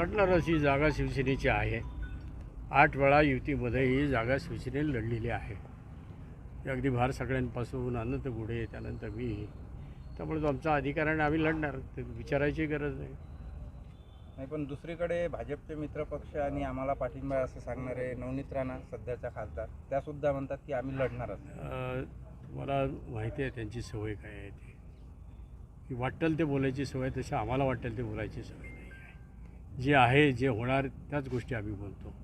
लढणारच ही जागा शिवसेनेची आहे. आठ वेळा युतीमध्ये ही जागा शिवसेनेने लढलेली आहे. अगदी भार सगळ्यांपासून अनंत गुढे त्यानंतर मी. त्यामुळे तो आमचा अधिकार आणि आम्ही लढणार. ते विचारायची गरज नाही. नाही पण दुसरीकडे भाजपचे मित्रपक्ष आणि आम्हाला पाठिंबा असं सांगणारे नवनीत राणा सध्याच्या खासदार त्या सुद्धा म्हणतात की आम्ही लढणारच. अं, मला माहिती आहे त्यांची सवय काय आहे ती. की वाटेल ते बोलायची सवय तशी आम्हाला वाटेल ते बोलायची सवय जे आहे जे होणार त्याच गोष्टी आम्ही बोलतो.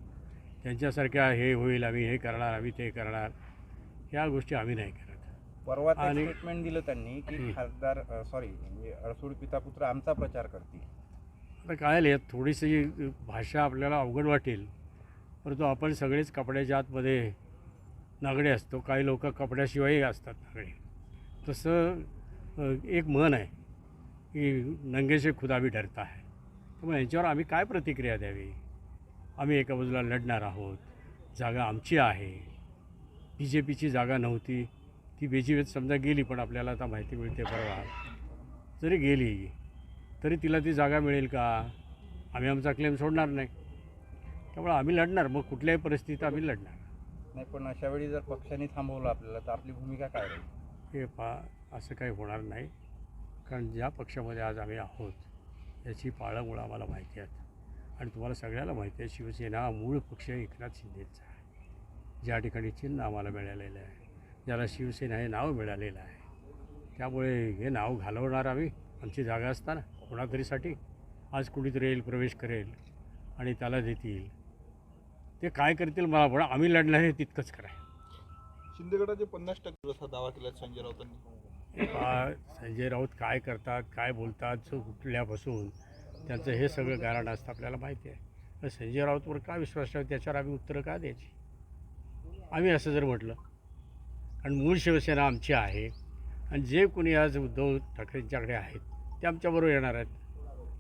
त्यांच्यासारख्या हे होईल आम्ही हे करणार आम्ही ते करणार ह्या गोष्टी आम्ही नाही करत. परवा आणि- स्टेटमेंट दिलं त्यांनी की. खासदार सॉरी म्हणजे अडसूड पिता पुत्र आमचा प्रचार करतील. आता काय यात थोडीशी भाषा आपल्याला अवघड वाटेल परंतु आपण सगळेच कपड्याच्या आतमध्ये नागडे असतो. काही लोक कपड्याशिवायही असतात नागडे. तसं एक म्हण आहे की नंगेशे खुदा भी डरता है. त्यामुळे यांच्यावर आम्ही काय प्रतिक्रिया द्यावी? आम्ही एका बाजूला लढणार आहोत. जागा आमची आहे. बी जे पीची जागा नव्हती. ती बी जे पीत समजा गेली पण आपल्याला आता माहिती मिळते परवा. जरी गेली तरी तिला ती जागा मिळेल का? आम्ही आमचा क्लेम सोडणार नाही. त्यामुळे आम्ही लढणार. मग कुठल्याही परिस्थितीत आम्ही लढणार. नाही पण अशा वेळी जर पक्षाने थांबवलं आपल्याला तर आपली भूमिका काय राहील? हे पा असं काही होणार नाही. कारण ज्या पक्षामध्ये आज आम्ही आहोत याची पाळंमुळं आम्हाला माहिती आहेत. आणि तुम्हाला सगळ्याला माहिती आहे शिवसेना हा मूळ पक्ष एकनाथ शिंदेचा आहे. ज्या ठिकाणी चिन्ह आम्हाला मिळालेलं आहे ज्याला शिवसेना हे नाव मिळालेलं आहे त्यामुळे हे नाव घालवणार आम्ही आमची जागा असताना कोणातरीसाठी आज कुणीतरी येईल प्रवेश करेल आणि त्याला देतील. ते काय करतील मला पण आम्ही लढणार हे तितकंच करा शिंदेगडाचे पन्नास टक्के असा दावा केला संजय राऊतांनी. पहा, संजय राऊत काय करतात काय बोलतात कुठल्यापासून त्यांचं हे सगळं गाराण असतं आपल्याला माहिती आहे. तर संजय राऊतवर का विश्वास ठेवा त्याच्यावर आम्ही उत्तरं का द्यायची? आम्ही असं जर म्हटलं कारण मूळ शिवसेना आमची आहे आणि जे कोणी आज उद्धव ठाकरेंच्याकडे आहेत ते आमच्याबरोबर येणार आहेत.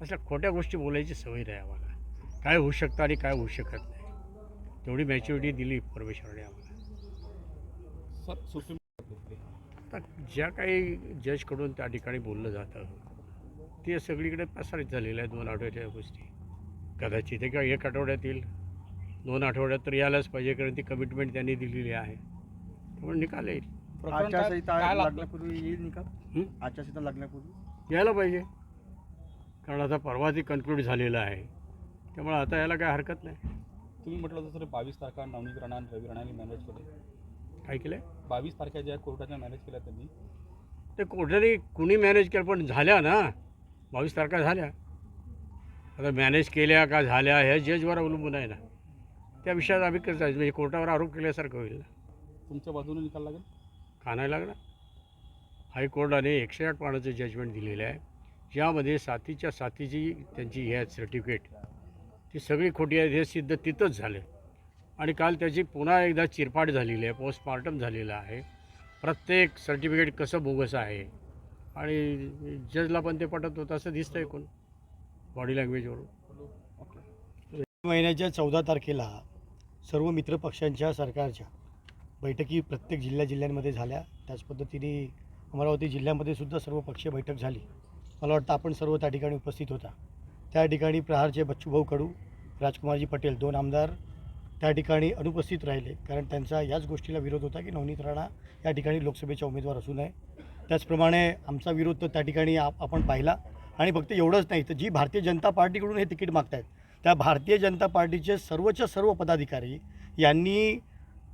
अशा खोट्या गोष्टी बोलायची सवय नाही आम्हाला. काय होऊ शकतं आणि काय होऊ शकत नाही. तेवढी मॅच्युरिटी दिली परमेश्वरने आम्हाला. सुप्रीम आता ज्या काही जजकडून त्या ठिकाणी बोललं जातं ते सगळीकडे प्रसारित झालेलं आहे दोन आठवड्याच्या गोष्टी. कदाचित एका एक आठवड्यात येईल दोन आठवड्यात तर यायलाच पाहिजे कारण ती कमिटमेंट त्यांनी दिलेली आहे. त्यामुळे निकाल येईल. आचारसंहिता लागण्यापूर्वी येईल? निकाल? आचारसंहिता लागण्यापूर्वी? यायला पाहिजे. कारण आता परवा ती कन्क्लूड झालेलं आहे. त्यामुळे आता यायला काय हरकत नाही. तुम्ही म्हटलं होतं सर बावीस तारखा नवनीत राणा आणि रवी राणाने मॅनेज केले काय केलं आहे बावीस तारखा ज्या कोर्टाच्या मॅनेज केल्या त्यांनी. ते कोर्टाने कुणी मॅनेज केलं पण झाल्या ना. बावीस तारखा झाल्या. आता मॅनेज केल्या का झाल्या ह्या जजवर अवलंबून आहे ना. त्या विषयात आम्ही कसं आहे, म्हणजे कोर्टावर आरोप केल्यासारखं होईल ना. तुमच्या बाजूने निकाल लागेल? का नाही लागणार हायकोर्टाने एकशे आठ पानाचं जजमेंट दिलेलं आहे. ज्यामध्ये साथीच्या साथीची त्यांची हे आहेत सर्टिफिकेट ती सगळी खोटी आहेत हे सिद्ध तिथंच झालं. आणि काल त्याची पुन्हा एकदा चिरपाट झालेली आहे पोस्टमार्टम झालेलं आहे. प्रत्येक सर्टिफिकेट कसं बोगस आहे? आणि जजला पण ते पटत होतं असं दिसतंय कोण? बॉडी लँग्वेजवरून महिन्याच्या चौदा तारखेला सर्व मित्रपक्षांच्या सरकारच्या बैठकी प्रत्येक जिल्ह्या जिल्ह्यांमध्ये झाल्या. त्याच पद्धतीने अमरावती जिल्ह्यामध्ये सुद्धा सर्व पक्षीय बैठक झाली. मला वाटतं आपण सर्व त्या ठिकाणी उपस्थित होता. त्या ठिकाणी प्रहारचे बच्चूभाऊ कडू राजकुमारजी पटेल दोन आमदार त्या ठिकाणी अनुपस्थित राहिले. कारण त्यांचा याच गोष्टीला विरोध होता की नवनीत राणा या ठिकाणी लोकसभेचा उमेदवार असू नये त्याचप्रमाणे आमचा विरोध तर त्या ठिकाणी आप आपण पाहिला. आणि फक्त एवढंच नाही तर जी भारतीय जनता पार्टीकडून हे तिकीट मागतायत त्या भारतीय जनता पार्टीचे सर्वच्या सर्व पदाधिकारी यांनी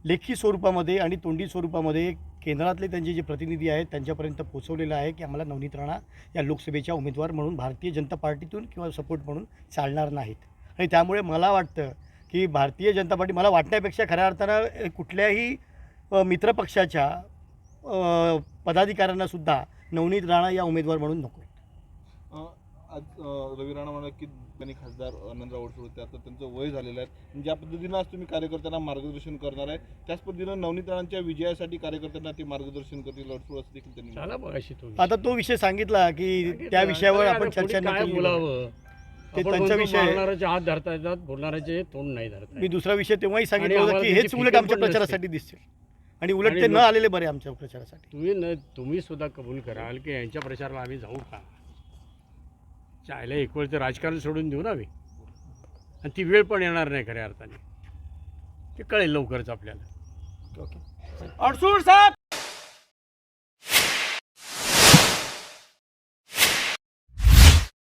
लेखी स्वरूपामध्ये आणि तोंडी स्वरूपामध्ये केंद्रातले त्यांचे जे प्रतिनिधी आहेत त्यांच्यापर्यंत पोहोचवलेलं आहे की आम्हाला नवनीत राणा या लोकसभेच्या उमेदवार म्हणून भारतीय जनता पार्टीतून किंवा सपोर्ट म्हणून चालणार नाहीत. आणि त्यामुळे मला वाटतं की भारतीय जनता पार्टी मला वाटण्यापेक्षा खऱ्या अर्थानं कुठल्याही मित्रपक्षाच्या अ, पदाधिकाऱ्यांना सुद्धा नवनीत राणा या उमेदवार म्हणून नको. अं, आज रवी राणा म्हणाले की त्यांनी खासदार आनंदराव अडसूळ होते. आता त्यांचं वय झालेलं आहे. आणि ज्या पद्धतीनं आज तुम्ही कार्यकर्त्यांना मार्गदर्शन करणार आहे त्याच पद्धतीनं नवनीत राणांच्या विजयासाठी कार्यकर्त्यांना ते मार्गदर्शन करतील अडसूळ असं देखील त्यांनी आता तो विषय सांगितला की त्या विषयावर आपण चर्चा बोलावं? ते त्यांचा विषय- हात धरता येतात बोलणाऱ्याचे तोंड नाही धरता मी येत. दुसरा विषय तेव्हाही सांगितलं आणि होतं की आम्हाला हेच त्याची उलट फिकीर आमच्या पण नसते. प्रचारासाठी दिसतील. आणि उलट आणि ते न लोक- आलेले बरे आमच्या प्रचारासाठी. तुम्ही न तुम्ही सुद्धा कबूल कराल की यांच्या प्रचाराला आम्ही जाऊ का? चायला एक वेळ ते राजकारण सोडून देऊ ना आम्ही. आणि ती वेळ पण येणार नाही खऱ्या अर्थाने. ते कळेल लवकरच आपल्याला. ओके. अडसूळ साहेब!